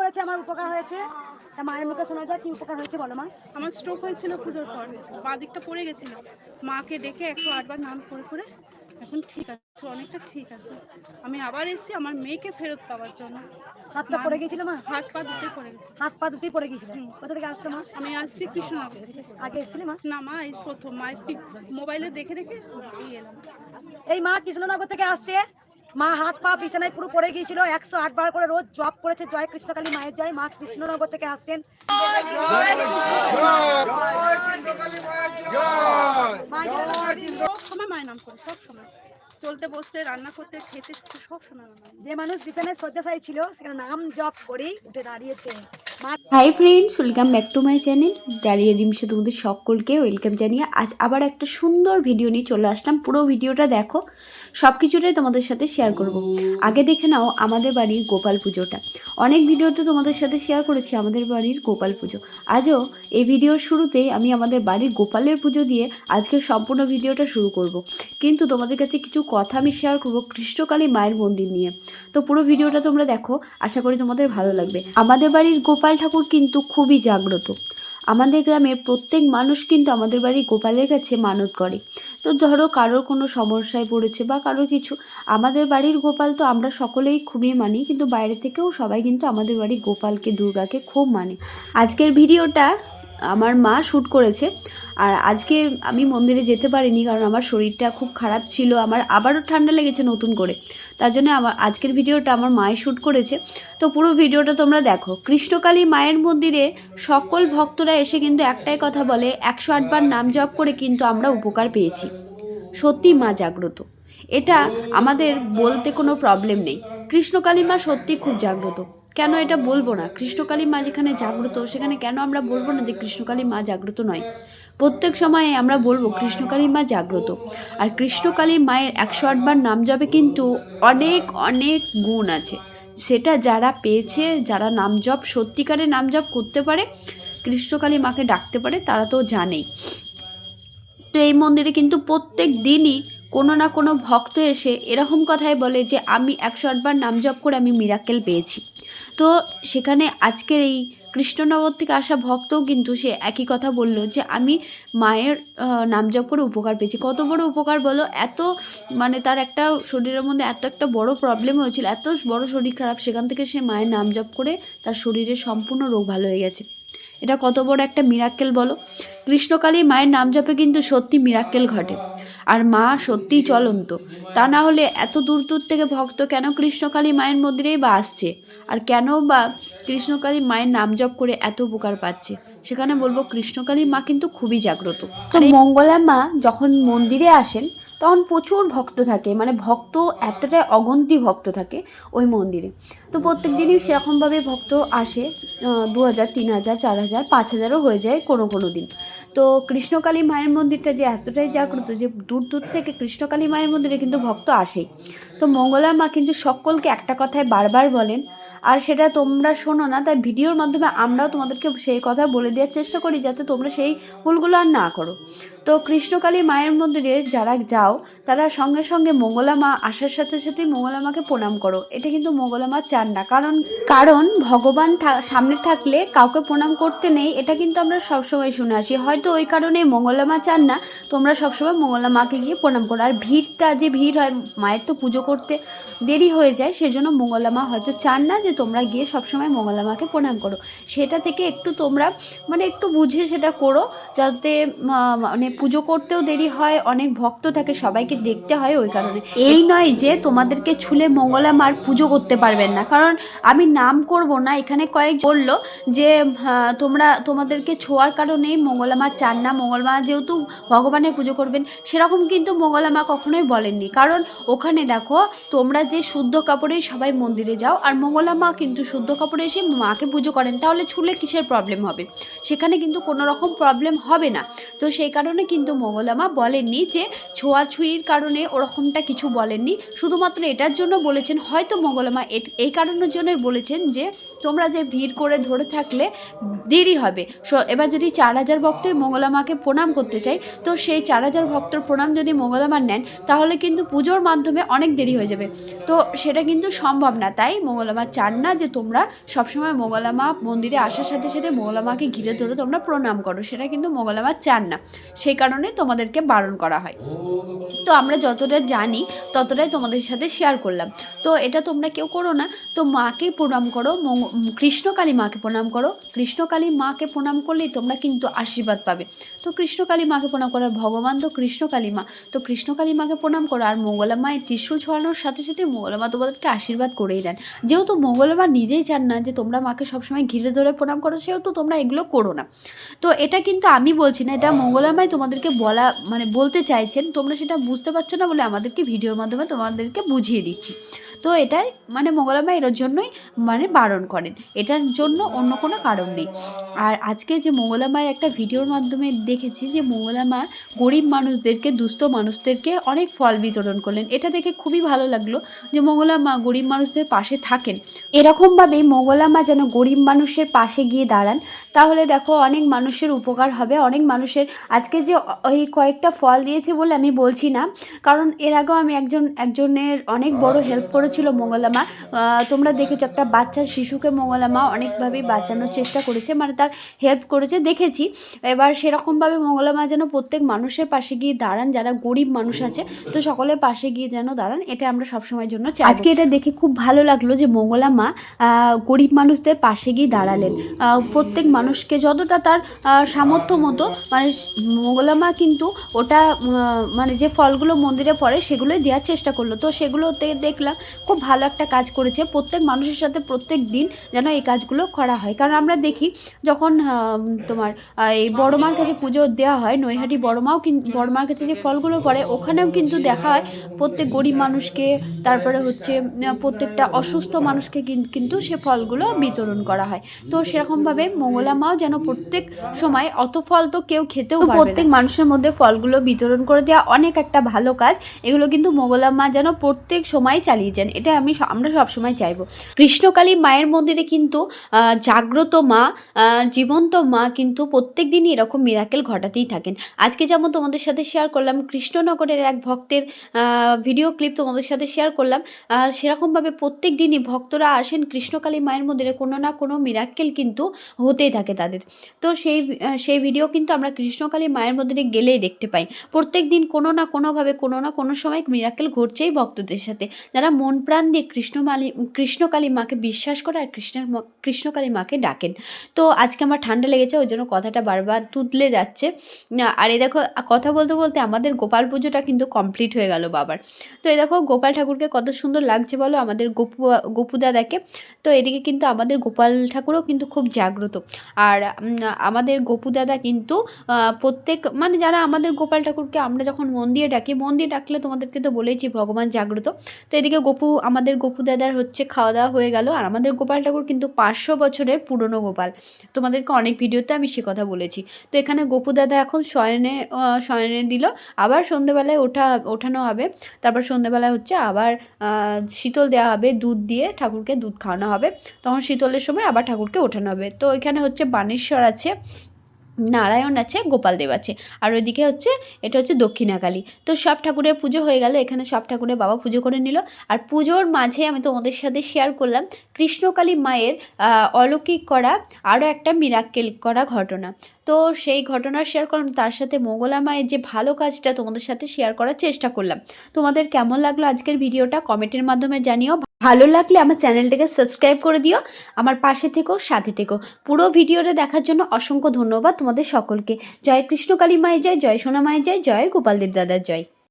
বলেছে আমার উপকার হয়েছে। তা মায়ের মুখে শোনা যায় কি উপকার হয়েছে বলো মা? আমার স্ট্রোক হয়েছিল পুজোর পর পা দিকটা পড়ে গেছিল। মাকে ডেকে একশো আটবার নাম করে করে এখন ঠিক আছে অনেকটা ঠিক আছে। আমি আবার এসেছি আমার মেয়েকে ফেরত পাওয়ার জন্য। হাতটা পড়ে গেছিল মা? হাত পা দুটোই পড়ে গেছে হাত পা দুটোই পড়ে গিয়েছিল কোথা থেকে আসছো মা? আমি আসছি কৃষ্ণনগর থেকে। আগে এসেছিলে মা? না মা এই প্রথম মা একটি মোবাইলে দেখে দেখে এই এলাম। এই মা কৃষ্ণনগর থেকে আসছে। মা হাত পা বিছানায় পুরো পড়ে গিয়েছিল একশো আট বার করে রোজ জব করেছে জয় কৃষ্ণকালী মায়ের জয় মা কৃষ্ণনগর থেকে আসছেন। মায়ের নাম করে সব সময় চলতে বসতে রান্না করতে খেতে সব সময় যে মানুষ বিছানায় শয্যাশায়ী ছিল সেখানে নাম জপ করেই উঠে দাঁড়িয়েছে। Hi friends welcome back to my channel Dalia ডিমসে তোমাদের সকলকে ওয়েলকাম জানিয়ে আজ আবার একটা সুন্দর ভিডিও নিয়ে চলে আসলাম। পুরো ভিডিওটা দেখো সব কিছুটাই তোমাদের সাথে শেয়ার করব। আগে দেখে নাও আমাদের বাড়ির গোপাল পুজোটা। অনেক ভিডিওতে তোমাদের সাথে শেয়ার করেছি আমাদের বাড়ির গোপাল পুজো। আজও এই ভিডিওর শুরুতেই আমি আমাদের বাড়ির গোপালের পুজো দিয়ে আজকের সম্পূর্ণ ভিডিওটা শুরু করব। কিন্তু তোমাদের কাছে কিছু কথা আমি শেয়ার করব কৃষ্ণকালী মায়ের মন্দির নিয়ে। তো পুরো ভিডিওটা তোমরা দেখো, আশা করি তোমাদের ভালো লাগবে। আমাদের বাড়ির গোপাল ঠাকুর কিন্তু খুবই জাগ্রত। আমাদের গ্রামের প্রত্যেক মানুষ কিন্তু আমাদের বাড়ি গোপালের কাছে মানত করে। তো ধরো কারোর কোনো সমস্যায় পড়েছে বা কারোর কিছু, আমাদের বাড়ির গোপাল তো আমরা সকলেই খুবই মানি, কিন্তু বাইরে থেকেও সবাই কিন্তু আমাদের বাড়ি গোপালকে, দুর্গাকে খুব মানে। আজকের ভিডিওটা আমার মা শ্যুট করেছে, আর আজকে আমি মন্দিরে যেতে পারিনি কারণ আমার শরীরটা খুব খারাপ ছিল, আমার আবারও ঠান্ডা লেগেছে নতুন করে। তার জন্য আমার আজকের ভিডিওটা আমার মায়ের শ্যুট করেছে। তো পুরো ভিডিওটা তোমরা দেখো। কৃষ্ণকালী মায়ের মন্দিরে সকল ভক্তরা এসে কিন্তু একটাই কথা বলে, একশো আটবার নাম জপ করে কিন্তু আমরা উপকার পেয়েছি। সত্যি মা জাগ্রত। এটা আমাদের বলতে কোনো প্রবলেম নেই। কৃষ্ণকালী মা সত্যি খুব জাগ্রত। কেন এটা বলব না? কৃষ্ণকালী মা যেখানে জাগ্রত, সেখানে কেন আমরা বলব না যে কৃষ্ণকালী মা জাগ্রত নয়? প্রত্যেক সময়ে আমরা বলব কৃষ্ণকালী মা জাগ্রত। আর কৃষ্ণকালী মায়ের একশো আটবার নাম জপে কিন্তু অনেক অনেক গুণ আছে। সেটা যারা পেয়েছে, যারা নাম জপ সত্যিকারে নাম জপ করতে পারে, কৃষ্ণকালী মাকে ডাকতে পারে, তারা তো জানেই। তো এই মন্দিরে কিন্তু প্রত্যেক দিনই কোনো না কোনো ভক্ত এসে এরকম কথাই বলে যে, আমি একশো আটবার নাম জপ করে আমি মিরাক্কেল পেয়েছি। তো সেখানে আজকের এই কৃষ্ণনগর থেকে আসা ভক্তও কিন্তু সে একই কথা বলল যে, আমি মায়ের নাম জপ করে উপকার পেয়েছি। কত বড় উপকার বলো? এত মানে তার একটা শরীরের মধ্যে এত একটা বড় প্রবলেম হয়েছিল, এত বড় শরীর খারাপ, সেখান থেকে সে মায়ের নাম জপ করে তার শরীরে সম্পূর্ণ রোগ ভালো হয়ে গেছে। এটা কত বড় একটা মিরাক্কেল বলো? কৃষ্ণকালী মায়ের নাম জপে কিন্তু সত্যি মিরাক্কেল ঘটে। আর মা সত্যিই চলন্ত। তা না হলে এত দূর দূর থেকে ভক্ত কেন কৃষ্ণকালী মায়ের মন্দিরেই বা আসছে? আর কেন বা কৃষ্ণকালী মায়ের নাম জপ করে এত উপকার পাচ্ছে? সেখানে বলব কৃষ্ণকালী মা কিন্তু খুবই জাগ্রত। তো মঙ্গলা মা যখন মন্দিরে আসেন তখন প্রচুর ভক্ত থাকে মানে ভক্ত এতটাই অগন্তি ভক্ত থাকে ওই মন্দিরে। তো প্রত্যেক দিনই সেরকমভাবে ভক্ত আসে দু হাজার তিন হাজার চার হাজার পাঁচ হাজারও হয়ে যায় কোনো কোনো দিন। তো কৃষ্ণকালী মায়ের মন্দিরটা যে এতটাই জাগ্রত যে দূর দূর থেকে কৃষ্ণকালী মায়ের মন্দিরে কিন্তু ভক্ত আসেই। তো মঙ্গলা মা কিন্তু সকলকে একটা কথায় বারবার বলেন, আর সেটা তোমরা শোনো না, তাই ভিডিওর মাধ্যমে আমরাও তোমাদেরকে সেই কথা বলে দেওয়ার চেষ্টা করি যাতে তোমরা সেই ভুলগুলো আর না করো। তো কৃষ্ণকালী মায়ের মন্দিরে যারা যাও, তারা সঙ্গে সঙ্গে মঙ্গলা মা আসার সাথে সাথে মঙ্গলা মাকে প্রণাম করো। এটা কিন্তু মঙ্গলা মা চান না। কারণ কারণ ভগবান সামনে থাকলে কাউকে প্রণাম করতে নেই, এটা কিন্তু আমরা সবসময় শুনে আসি। হয়তো ওই কারণে মঙ্গলা মা চান না, তোমরা সবসময় মঙ্গলা মাকে গিয়ে প্রণাম করো। আর ভিড়টা যে ভিড় হয়, মায়ের তো পুজো করতে দেরি হয়ে যায় সেজন্য মঙ্গলা মা হয়তো চান না যে তোমরা গিয়ে সবসময় মঙ্গলামাকে প্রণাম করো। সেটা থেকে একটু তোমরা মানে একটু বুঝে সেটা করো যাতে মানে পুজো করতেও দেরি হয় অনেক ভক্ত থাকে সবাইকে দেখতে হয় ওই কারণে। এই নয় যে তোমাদেরকে ছুলে মঙ্গলা মার পুজো করতে পারবেন না কারণ আমি নাম করব না এখানে কয়েক বলল যে হ্যাঁ, তোমরা তোমাদেরকে ছোঁয়ার কারণেই মঙ্গলা মা চান না মঙ্গলা মা যেহেতু ভগবানের পুজো করবেন সেরকম কিন্তু মঙ্গলা মা কখনোই বলেননি। কারণ ওখানে দেখো তোমরা যে শুদ্ধ কাপড়ে সবাই মন্দিরে যাও, আর মঙ্গলা মা কিন্তু শুদ্ধ কাপড়ে এসে মাকে পুজো করেন, তাহলে ছুলে কিসের প্রবলেম হবে? সেখানে কিন্তু কোনো রকম প্রবলেম হবে না। তো সেই কারণে কিন্তু মঙ্গলা মা বলেননি যে ছোঁয়াছুঁয়ির কারণে ওরকমটা কিছু বলেননি। শুধুমাত্র এটার জন্য বলেছেন, হয়তো মঙ্গলামা এই কারণের জন্যই বলেছেন যে, তোমরা যে ভিড় করে ধরে থাকলে দেরি হবে। স- এবার যদি চার হাজার ভক্তই মঙ্গলামাকে প্রণাম করতে চাই তো সেই চার হাজার ভক্তর প্রণাম যদি মঙ্গলামা নেন, তাহলে কিন্তু পুজোর মাধ্যমে অনেক দেরি হয়ে যাবে। তো সেটা কিন্তু সম্ভব না। তাই মঙ্গলামা চান না যে, তোমরা সবসময় মঙ্গলামা মন্দিরে আসার সাথে সাথে মঙ্গলামাকে ঘিরে ধরে তোমরা প্রণাম করো। সেটা কিন্তু মঙ্গলামা চান না। সেই কারণে তোমাদেরকে বারণ করা হয়। তো আমরা যতটা জানি, ততটাই তোমাদের সাথে শেয়ার করলাম। তো এটা তোমরা কেউ করো না, তো মাকে প্রণাম করো কৃষ্ণকালী মাকে প্রণাম করো। কৃষ্ণকালী মাকে প্রণাম করলেই তোমরা কিন্তু আশীর্বাদ পাবে। তো কৃষ্ণকালী মাকে প্রণাম করো ভগবান তো কৃষ্ণকালী মা। তো কৃষ্ণকালী মাকে প্রণাম করো আর মঙ্গলা মায়ের ত্রিশূল ছড়ানোর সাথে সাথে মঙ্গলা মা তোমাদেরকে আশীর্বাদ করেই দেন। যেহেতু মঙ্গলা মা নিজেই চান না যে তোমরা মাকে সবসময় ঘিরে ধরে প্রণাম করো, সেহেতু তোমরা এগুলো করো না। তো এটা কিন্তু আমি বলছি না, এটা মঙ্গলামাই তোমাদেরকে বলা মানে বলতে চাইছেন। তোমরা সেটা বুঝতে পারছ না বলে আমাদেরকে ভিডিওর মাধ্যমে তোমাদেরকে বুঝিয়ে দিচ্ছি। তো এটাই মানে মোগলামা এর জন্যই মানে বারণ করেন। এটার জন্য অন্য কোনো কারণ নেই। আর আজকে যে মঙ্গলামার একটা ভিডিওর মাধ্যমে দেখেছি যে মঙ্গলামা গরিব মানুষদেরকে দুস্থ মানুষদেরকে অনেক ফল বিতরণ করলেন। এটা দেখে খুবই ভালো লাগল যে মঙ্গলামা গরিব মানুষদের পাশে থাকেন। এরকমভাবেই মঙ্গলামা যেন গরিব মানুষের পাশে গিয়ে দাঁড়ান তাহলে দেখো অনেক মানুষের উপকার হবে। অনেক মানুষের আজকে যে ওই কয়েকটা ফল দিয়েছে বলে আমি বলছি না কারণ এর আগেও আমি একজন একজনের অনেক বড় হেল্প করেছিল মঙ্গলামা আহ, তোমরা দেখেছ একটা বাচ্চা শিশুকে মঙ্গলামা অনেকভাবেই বাঁচানোর চেষ্টা করেছে মানে তার হেল্প করেছে, দেখেছি। এবার সেরকমভাবে মঙ্গলামা যেন প্রত্যেক মানুষের পাশে গিয়ে দাঁড়ান, যারা গরিব মানুষ আছে, তো সকলের পাশে গিয়ে যেন দাঁড়ান, এটা আমরা সবসময়ের জন্য চাই। আজকে এটা দেখে খুব ভালো লাগল যে মঙ্গলামা মা গরিব মানুষদের পাশে গিয়ে দাঁড়ালেন। প্রত্যেক মানুষকে যতটা তার সামর্থ্য মতো মানে মঙ্গলামা কিন্তু ওটা মানে যে ফলগুলো মন্দিরে পড়ে সেগুলোই দেওয়ার চেষ্টা করল। তো সেগুলোতে দেখলাম খুব ভালো একটা কাজ করেছে। প্রত্যেক মানুষের সাথে প্রত্যেক দিন যেন এই কাজগুলো করা হয়। কারণ আমরা দেখি যখন তোমার এই বড়মার কাছে পুজো দেওয়া হয়, নৈহাটি বড়মাও বড়মার কাছে যে ফলগুলো করে ওখানেও কিন্তু দেখা হয় প্রত্যেক গরিব মানুষকে, তারপরে হচ্ছে প্রত্যেকটা অসুস্থ মানুষকে কিন্তু সে ফলগুলো বিতরণ করা হয়। তো সেরকমভাবে মঙ্গলা মাও যেন প্রত্যেক সময় অত ফল তো কেউ খেতেও প্রত্যেক মানুষের মধ্যে ফলগুলো বিতরণ করে দেওয়া অনেক একটা ভালো কাজ। এগুলো কিন্তু মোগলা মা যেন প্রত্যেক সময় চালিয়ে যান। এটা আমি আমরা সবসময় চাইব। কৃষ্ণকালী মায়ের মন্দিরে কিন্তু জাগ্রত মা জীবন্ত মা কিন্তু প্রত্যেক দিনই এরকম মিরাকেল ঘটাতেই থাকেন। আজকে যেমন তোমাদের সাথে শেয়ার করলাম, কৃষ্ণনগরের এক ভক্তের ভিডিও ক্লিপ তোমাদের সাথে শেয়ার করলাম সেরকমভাবে প্রত্যেক দিনই ভক্তরা আসেন কৃষ্ণকালী মায়ের মন্দিরে, কোনো না কোনো মিরাক্কেল কিন্তু হতেই থাকে তাদের। তো সেই সেই ভিডিও কিন্তু আমরা কৃষ্ণকালী মায়ের মন্দিরে গেলেই দেখতে পাই। প্রত্যেক দিন কোনো না কোনোভাবে, কোনো না কোনো সময় মিরাক্কেল ঘটছেই ভক্তদের সাথে। যারা মন প্রাণ দিয়ে কৃষ্ণমালী, কৃষ্ণকালী মাকে বিশ্বাস করে আর কৃষ্ণ কৃষ্ণকালী মাকে ডাকেন। তো আজকে আমার ঠান্ডা লেগেছে, ওই জন্য কথাটা বারবার তুতলে যাচ্ছে। আর এই দেখো কথা বলতে বলতে আমাদের গোপাল পুজোটা কিন্তু কমপ্লিট হয়ে গেল বাবার। তো এই দেখো, গোপাল ঠাকুরকে কত সুন্দর লাগছে বলো, আমাদের গোপু, গপু দাদাকে। তো এদিকে কিন্তু আমাদের গোপাল ঠাকুরও কিন্তু খুব জাগ্রত। আর আমাদের গপু দাদা কিন্তু প্রত্যেক মানে যারা আমাদের গোপাল ঠাকুরকে আমরা যখন মন দিয়ে ডাকি মন দিয়ে ডাকলে তোমাদেরকে তো বলেইছি ভগবান জাগ্রত। তো এদিকে গোপু, আমাদের গপু দাদার হচ্ছে খাওয়া দাওয়া হয়ে গেল। আর আমাদের গোপাল ঠাকুর কিন্তু পাঁচশো বছরের পুরনো গোপাল। তোমাদেরকে অনেক ভিডিওতে আমি সে কথা বলেছি। তো এখানে গোপু দাদা এখন শয়নে শয়নে দিল। আবার সন্ধেবেলায় ওঠা, ওঠানো হবে। তারপর সন্ধেবেলায় হচ্ছে আবার শীতল দেওয়া হবে দুধ দিয়ে ঠাকুরকে দুধ খাওয়ানো হবে। তখন শীতলের সময় আবার ঠাকুরকে ওঠানো হবে। তো এখানে হচ্ছে বানেশ্বর আছে। নারায়ণ আছে গোপালদেব আছে। আর ওইদিকে হচ্ছে, এটা হচ্ছে দক্ষিণাকালী। তো সব ঠাকুরের পুজো হয়ে গেল, এখানে সব ঠাকুরের বাবা পুজো করে নিল। আর পুজোর মাঝে আমি তোমাদের সাথে শেয়ার করলাম, কৃষ্ণকালী মায়ের অলৌকিক করা আরও একটা মিরাক্কেল করা ঘটনা। তো সেই ঘটনা শেয়ার করলাম, তার সাথে মোগলা মায়ের যে ভালো কাজটা তোমাদের সাথে শেয়ার করার চেষ্টা করলাম। তোমাদের কেমন লাগল আজকের ভিডিওটা কমেন্টের মাধ্যমে জানিও। ভালো লাগলে আমার চ্যানেলটাকে সাবস্ক্রাইব করে দিও, আমার পাশে থেকো, সাথে থেকো। পুরো ভিডিওটা দেখার জন্য অসংখ্য ধন্যবাদ তোমাদের সকলকে। জয় কৃষ্ণকালী মায়ের জয় জয় সোনা মায়ের জয় জয় গোপালদেব দাদার জয়।